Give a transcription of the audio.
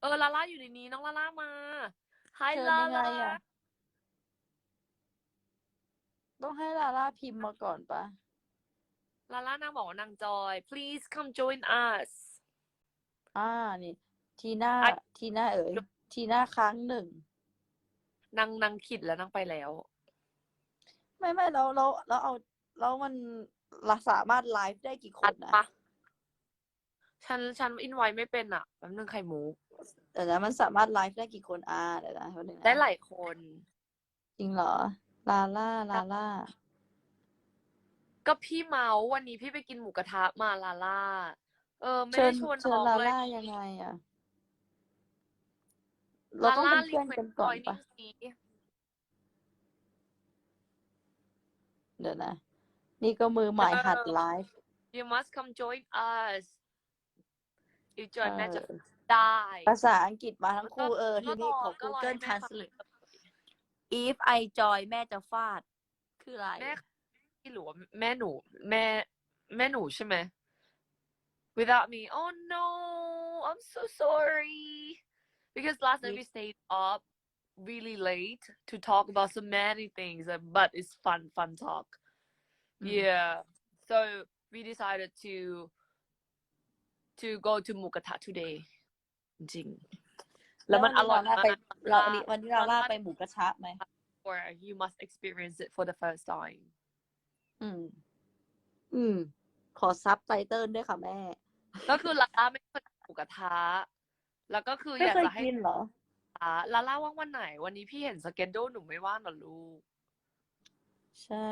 เออลาล่าอยู่ในนี้น้องลาล่ามาไฮเชิญลายังไงล่าอะต้องให้ลาล่าพิมพ์มาก่อนปะลาล่านางบอกว่านางจอย please come join us อ่านี่ ทีน่าอะ ทีน่าเอ๋ยทีน่าครั้งหนึ่ง นางนางขิดแล้วนางไปแล้ว ไม่ไม่เราเราเราเอาแล้วมันเราสามารถไลฟ์ได้กี่คอันดนะปะ ฉันฉันอินไว้ไม่เป็นอะแป๊บนึงไข่มุกเดี๋ยวนะมันสามารถไลฟ์ได้กี่คนอ่าเดี๋ยวนะแป๊บนึงนะได้หลายคน จริงเหรอ ลาล่าลาล่า ก็พี่เมาส์วันนี้พี่ไปกินหมูกระทะมาลาล่า เออ ไม่เชิได้ญชวนเชิญน้องลาเลยล่ายังไงอะ เราต้องเป็นเพื่อนกันก่อนปะสิเดี๋ยวนะ นี่ก็มือใหม่หัดไลฟ์ you must come join us you join แม่จะเออได้ ภาษาอังกฤษมาทั้งคู่เออทีนี้ขอก็รอ Google ให้แม่ฟัง Translate if I join แม่จะฟาด คืออะไร แม่หรือว่าแม่หนู แม่แม่หนูใช่ไหม without me oh no I'm so sorry because last night we stayed up really late to talk about so many things uh, but it's fun fun talk อืม yeah so we decided to to go to Mukata today จริงๆแล้วมันอร่อยแล้มาวไปกเราวันนี้วันนี้เราล่าไปหมูกระทะไหม or you must experience it for the first time อืม อืม ขอซับไตเติลด้วยค่ะแม่ ก็คือลาล่าไม่เคยกินหมูกระทะแล้วก็คือไม่อยากเคยจะให้กินเหรอลาล่าว่างวันไหน วันนี้พี่เห็นสเกจโดหนูไม่ว่างเหรอลูก ใช่